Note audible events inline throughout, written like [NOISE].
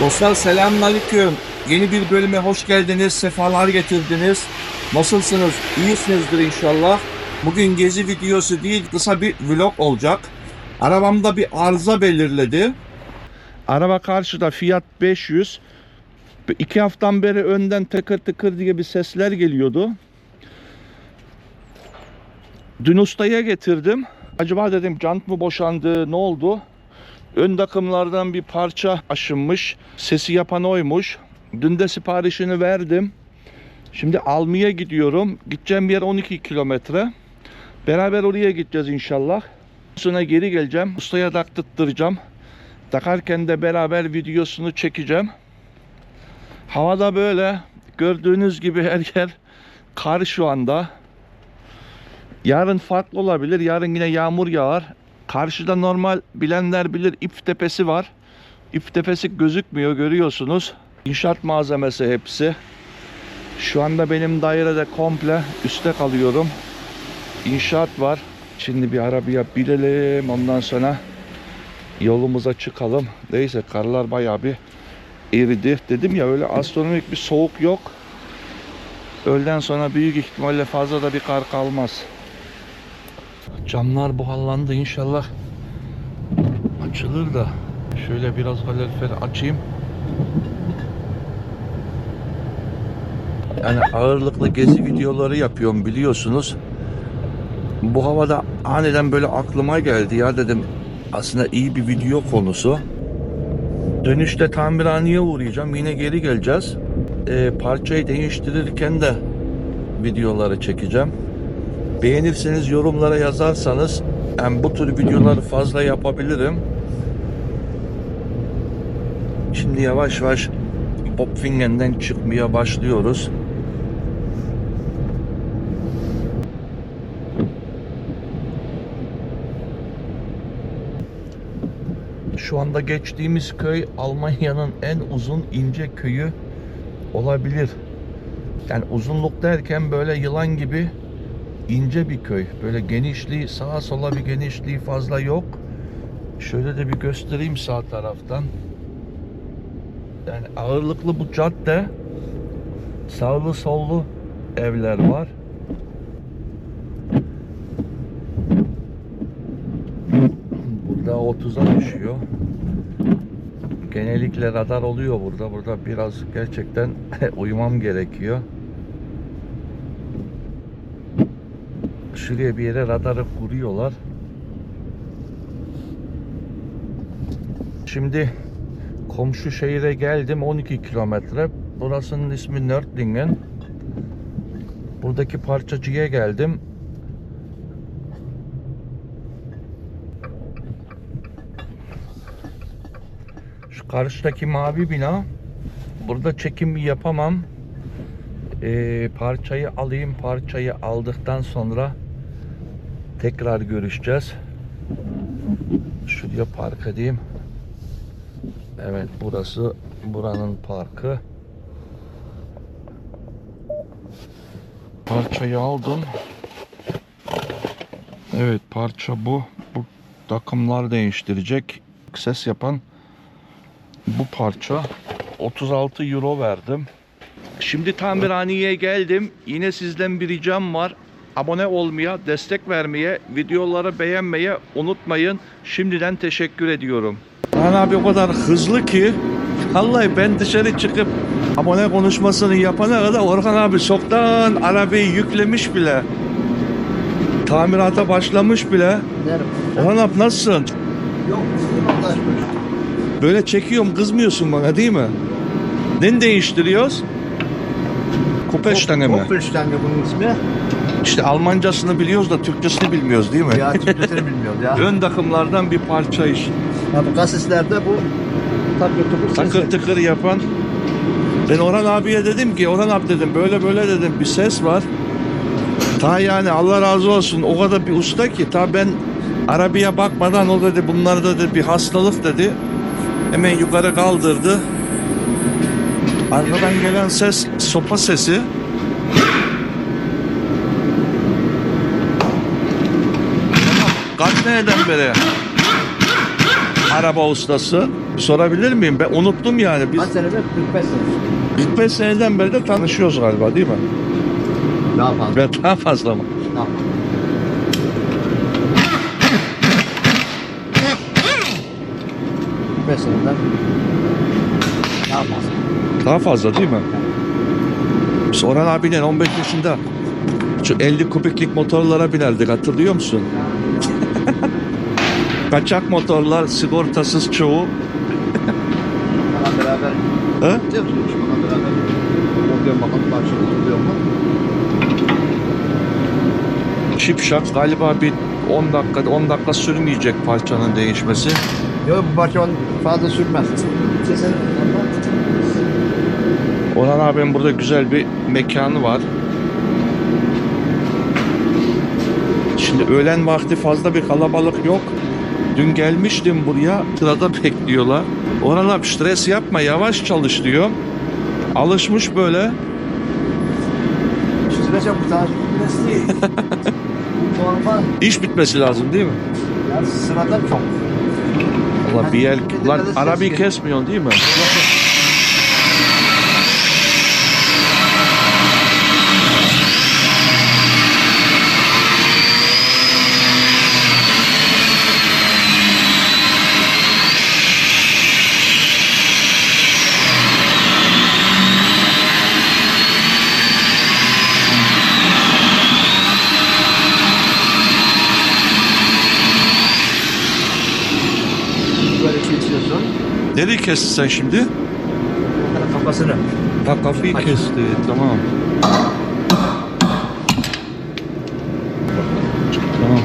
Dostlar selamünaleyküm. Yeni bir bölüme hoş geldiniz, sefalar getirdiniz. Nasılsınız? İyisinizdir inşallah. Bugün gezi videosu değil, kısa bir vlog olacak. Arabamda bir arıza belirledi. Araba karşıda Fiat 500. İki haftadan beri önden tıkır tıkır diye bir sesler geliyordu. Dün ustaya getirdim. Acaba dedim jant mı boşandı, ne oldu? Ön takımlardan bir parça aşınmış. Sesi yapan oymuş. Dün de siparişini verdim. Şimdi almaya gidiyorum. Gideceğim yer 12 kilometre. Beraber oraya gideceğiz inşallah. Sonra geri geleceğim. Ustaya taktırtacağım. Takarken de beraber videosunu çekeceğim. Havada böyle. Gördüğünüz gibi her yer kar şu anda. Yarın farklı olabilir. Yarın yine yağmur yağar. Karşıda normal bilenler bilir ip tepesi var. İp tepesi gözükmüyor görüyorsunuz. İnşaat malzemesi hepsi. Şu anda benim dairede komple üstte kalıyorum. İnşaat var. Şimdi bir arabaya binelim ondan sonra yolumuza çıkalım. Neyse karlar bayağı bir eridi. Dedim ya öyle astronomik bir soğuk yok. Öğleden sonra büyük ihtimalle fazla da bir kar kalmaz. Camlar buharlandı inşallah açılır da şöyle biraz kalorifer açayım. Yani ağırlıklı gezi videoları yapıyorum biliyorsunuz. Bu havada aniden böyle aklıma geldi ya dedim aslında iyi bir video konusu. Dönüşte tamirhaneye uğrayacağım yine geri geleceğiz. Ee, parçayı değiştirirken de videoları çekeceğim. Beğenirseniz yorumlara yazarsanız hem bu tür videoları fazla yapabilirim. Şimdi yavaş yavaş Bobfingen'den çıkmaya başlıyoruz. Şu anda geçtiğimiz köy Almanya'nın en uzun ince köyü olabilir. Yani uzunluk derken böyle yılan gibi ince bir köy. Böyle genişliği sağa sola bir genişliği fazla yok. Şöyle de bir göstereyim sağ taraftan. Yani ağırlıklı bu cadde sağlı sollu evler var. Burada 30'a düşüyor. Genellikle radar oluyor burada. Burada biraz gerçekten [LAUGHS] uyumam gerekiyor. Şuraya bir yere radarı kuruyorlar. Şimdi komşu şehire geldim 12 kilometre. Burasının ismi Nördlingen. Buradaki parçacıya geldim. Şu karşıdaki mavi bina. Burada çekim yapamam. Ee, parçayı alayım. Parçayı aldıktan sonra tekrar görüşeceğiz. Şuraya park edeyim. Evet burası buranın parkı. Parçayı aldım. Evet parça bu. Bu takımlar değiştirecek. Ses yapan bu parça 36 euro verdim. Şimdi tamirhaneye geldim. Yine sizden bir ricam var. Abone olmaya, destek vermeye, videoları beğenmeye unutmayın. Şimdiden teşekkür ediyorum. Orhan abi o kadar hızlı ki vallahi ben dışarı çıkıp abone konuşmasını yapana kadar Orhan abi çoktan arabayı yüklemiş bile. Tamirata başlamış bile. Derim. Orhan abi nasılsın? Yok. Böyle çekiyorum kızmıyorsun bana değil mi? Ne değiştiriyoruz? Kupeştane mi? Kopelstane bunun ismi. İşte Almancasını biliyoruz da Türkçesini bilmiyoruz değil mi? Ya Türkçesini bilmiyoruz ya. Ön takımlardan bir parça iş. ya bu kasislerde bu takır sesi. Takır tıkır yapan. Ben Orhan abiye dedim ki Orhan abi dedim böyle böyle dedim bir ses var. Ta yani Allah razı olsun o kadar bir usta ki ta ben arabaya bakmadan o dedi bunlarda dedi bir hastalık dedi. Hemen yukarı kaldırdı. Arkadan gelen ses sopa sesi. Kaç seneden beri araba ustası. Sorabilir miyim? Ben unuttum yani. Biz Kaç sene be? 45 sene. 45 seneden beri de tanışıyoruz galiba değil mi? Daha fazla. Ve daha fazla mı? Daha fazla. Seneden daha fazla. Daha fazla değil mi? Biz Orhan abiyle 15 yaşında şu 50 kubiklik motorlara binerdik hatırlıyor musun? [LAUGHS] Kaçak motorlar sigortasız çoğu. Bana beraber He? Biliyor musun? Bana beraber oluyor bakalım karşılıklı oluyor mu? Şipşak galiba bir 10 dakika 10 dakika sürmeyecek parçanın değişmesi. Yok bu parça on- fazla sürmez. Kesin. Orhan abim burada güzel bir mekanı var. Şimdi öğlen vakti fazla bir kalabalık yok. Dün gelmiştim buraya. Sırada [LAUGHS] bekliyorlar. Orhan abi stres yapma yavaş çalış diyor. Alışmış böyle. Bu tarz bitmesi değil. [LAUGHS] Normal. İş bitmesi lazım değil mi? Ya sıradan çok. Allah bir yer... Lan arabayı kesmiyorsun değil mi? [LAUGHS] Böyle kesiyorsun. Nereye kestin sen şimdi? Kafasını. Ha kafayı Aç. kesti. Tamam. Tamam.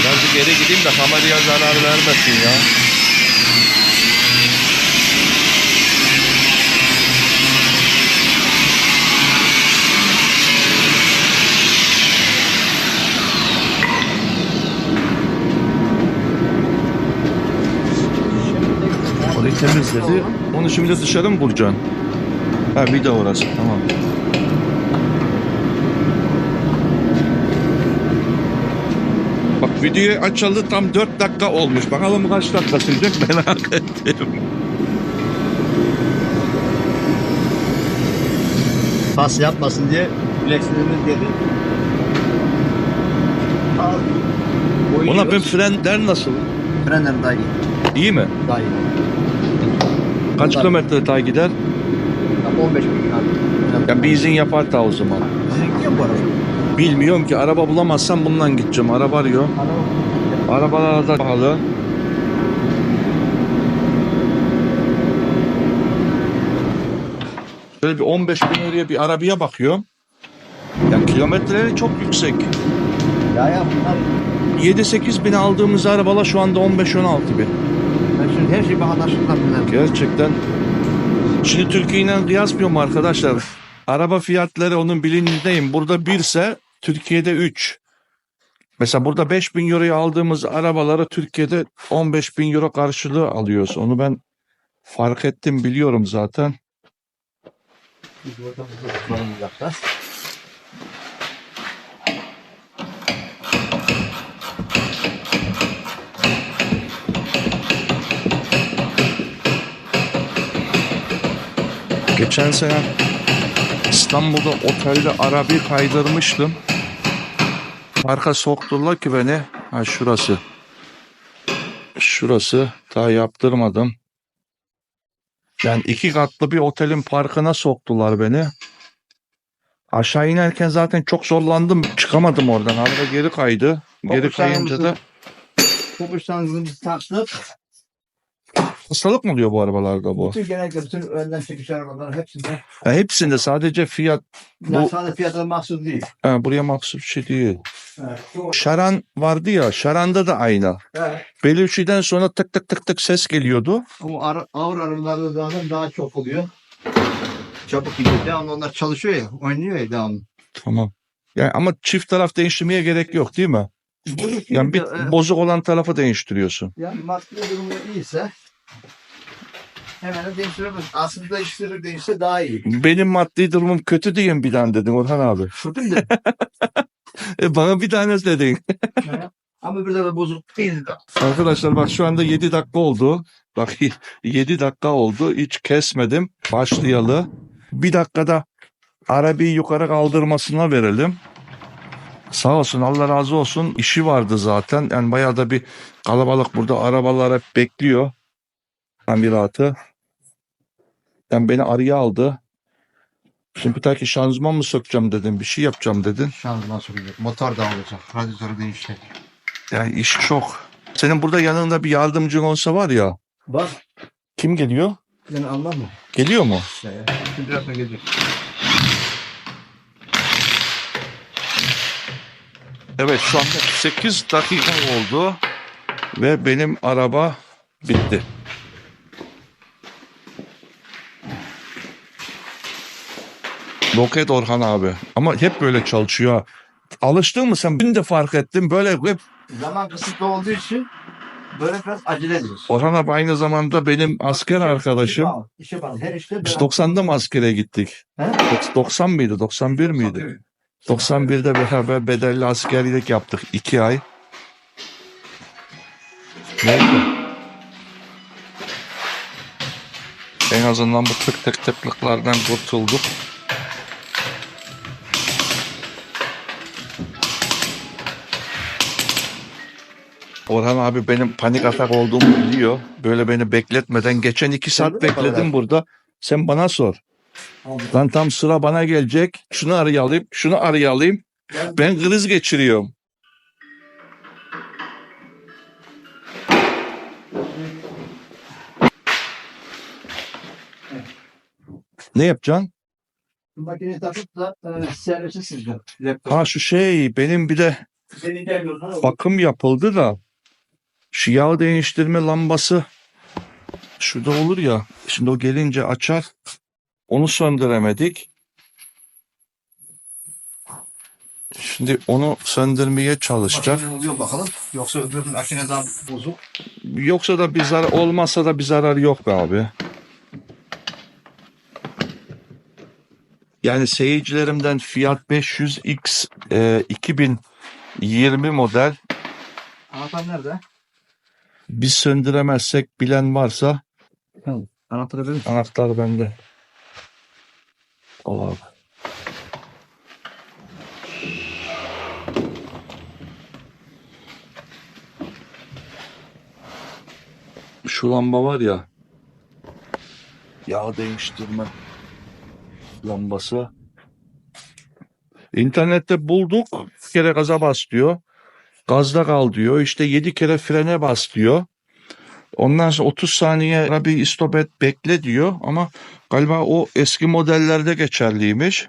Birazcık geri gideyim de kameraya zarar vermesin ya. Orayı temizledi. Onu şimdi dışarı mı vuracaksın? Ha bir de orası tamam. Bak videoyu açıldı tam 4 dakika olmuş. Bakalım kaç dakika sürecek [LAUGHS] merak ettim. Pas yapmasın diye flexlerimiz dedi. Ona ben frenler nasıl? Frenler daha iyi. İyi mi? Daha iyi. Kaç kilometre daha gider? Tam 15 bin abi. Ya bir izin yapar ta o zaman. Gidiyor mu bu araba? Bilmiyorum ki araba bulamazsam bundan gideceğim. Araba arıyor. Araba. Arabalar da pahalı. Böyle bir 15 bin liraya bir arabaya bakıyorum. Ya kilometreleri çok yüksek. Ya ya bunlar 7-8 bin aldığımız arabalar şu anda 15-16 bin. Her vatandaşlıkla bilen. Gerçekten. Şimdi Türkiye ile kıyasmıyorum arkadaşlar. Araba fiyatları onun bilincindeyim. Burada 1 ise Türkiye'de 3. Mesela burada 5 bin euroya aldığımız arabaları Türkiye'de 15 bin euro karşılığı alıyoruz. Onu ben fark ettim biliyorum zaten. Biz oradan Geçen sene İstanbul'da otelde arabayı kaydırmıştım. Arka soktular ki beni. Ha şurası. Şurası. Daha yaptırmadım. Yani iki katlı bir otelin parkına soktular beni. Aşağı inerken zaten çok zorlandım. Çıkamadım oradan. Araba geri kaydı. Geri kayınca da Kopuşlarımızı taktık. Hastalık mı oluyor bu arabalarda bu? Bütün genellikle bütün önden çekiş arabaların hepsinde. Ya hepsinde sadece fiyat Ya Bu- sadece fiyatına mahsus değil. ha, buraya mahsus bir şey değil. Evet. Şaran vardı ya. Şaran'da da aynı. Evet. Belirçiden sonra tık tık tık tık ses geliyordu. Ama ara, ağır arabalarda zaten daha çok oluyor. Çabuk gidiyor. Devamlı onlar çalışıyor ya. Oynuyor ya devamlı. Tamam. Yani ama çift taraf değiştirmeye gerek yok değil mi? Yani bir e, bozuk olan tarafı değiştiriyorsun. yani maddi durumu iyiyse Hemen de değiştirebiliriz. Aslında değiştirir değişse daha iyi. Benim maddi durumum kötü diyeyim bir tane dedim Orhan abi. Şutum [LAUGHS] de. E, bana bir tane dedin. Ama bir de bozuk değildi. Arkadaşlar bak şu anda 7 dakika oldu. Bak [LAUGHS] 7 dakika oldu. Hiç kesmedim. Başlayalı. Bir dakikada arabayı yukarı kaldırmasına verelim. Sağ olsun Allah razı olsun. İşi vardı zaten. Yani bayağı da bir kalabalık burada. Arabalar hep bekliyor. Amiratı. Yani beni araya aldı. Şimdi bir taki şanzıman mı sökeceğim dedim. Bir şey yapacağım dedin. Şanzıman soracak. Motor da olacak. Radyatörü değişecek. Yani iş çok. Senin burada yanında bir yardımcın olsa var ya. Bak. Kim geliyor? Yani Allah mı? Geliyor mu? İşte ya. Şimdi birazdan gelecek. Evet şu anda 8 dakika oldu ve benim araba bitti. Roket Orhan abi. Ama hep böyle çalışıyor. Alıştın mı sen? Dün de fark ettim. Böyle hep Zaman kısıtlı olduğu için böyle biraz acele ediyoruz. Orhan abi aynı zamanda benim asker arkadaşım. İşe bak. Her işte Biz 90'da mı askere gittik? He? 90 mıydı? 91 miydi? 91'de beraber bedelli askerlik yaptık. 2 ay. Neyse. En azından bu tık tık tıklıklardan kurtulduk. Orhan abi benim panik atak olduğumu biliyor. Böyle beni bekletmeden. Geçen iki saat mi? bekledim burada. Sen bana sor. Lan tam sıra bana gelecek. Şunu arayalım, şunu arayalım. Ben- Ben kriz geçiriyorum. Ne yapacaksın? Makineyi takıp da e, servise sileceğim. Ha şu şey benim bir de bakım yapıldı da şu yağ değiştirme lambası şurada olur ya şimdi o gelince açar onu söndüremedik. Şimdi onu söndürmeye çalışacak. makine oluyor bakalım. Yoksa öbür makine daha bozuk. Yoksa da bir zarar olmazsa da bir zarar yok be abi. Yani seyircilerimden Fiat 500X e, 2020 model Anahtar nerede? Biz söndüremezsek bilen varsa Anahtarı verir misin? anahtar bende. Al abi. Şu lamba var ya yağ değiştirme lambası. İnternette bulduk. Bir kere gaza bas diyor. Gazda kal diyor. İşte 7 kere frene bas diyor. Ondan sonra 30 saniye bir istop et bekle diyor ama galiba o eski modellerde geçerliymiş.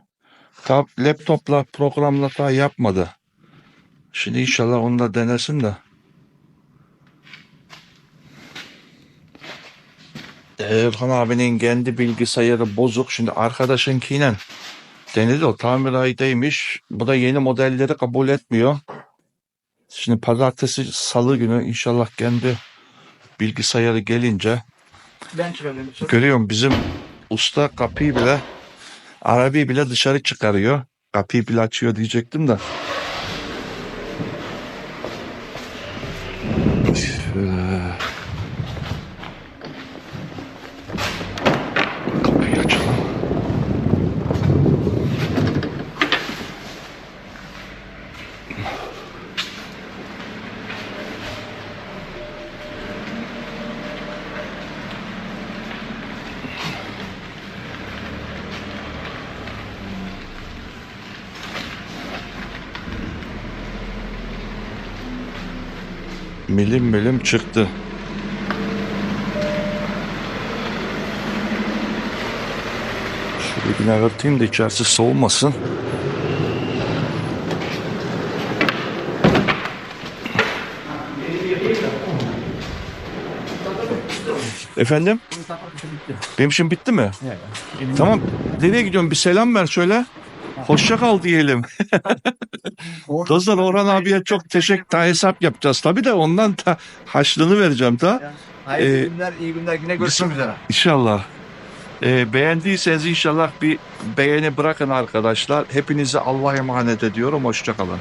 Tab laptopla programla daha yapmadı. Şimdi inşallah onu da denesin de. Erhan abinin kendi bilgisayarı bozuk. Şimdi arkadaşınkiyle denedi o tamir ayındaymış. Bu da yeni modelleri kabul etmiyor. Şimdi pazartesi salı günü inşallah kendi bilgisayarı gelince Ben çıkarıyorum. görüyorum bizim usta kapıyı bile arabayı bile dışarı çıkarıyor. Kapıyı bile açıyor diyecektim de. Milim milim çıktı. Şöyle bir örteyim de içerisi soğumasın. Efendim? Benim işim bitti mi? Tamam. Nereye gidiyorum? Bir selam ver şöyle. Hoşça kal diyelim. Dostlar Orhan abiye çok teşekkür hesap yapacağız tabii de ondan da haşlığını vereceğim ta. Hayırlı Ee, günler, iyi günler. Yine görüşmek üzere. İnşallah. Ee, beğendiyseniz inşallah bir beğeni bırakın arkadaşlar. Hepinize Allah'a emanet ediyorum. Hoşçakalın.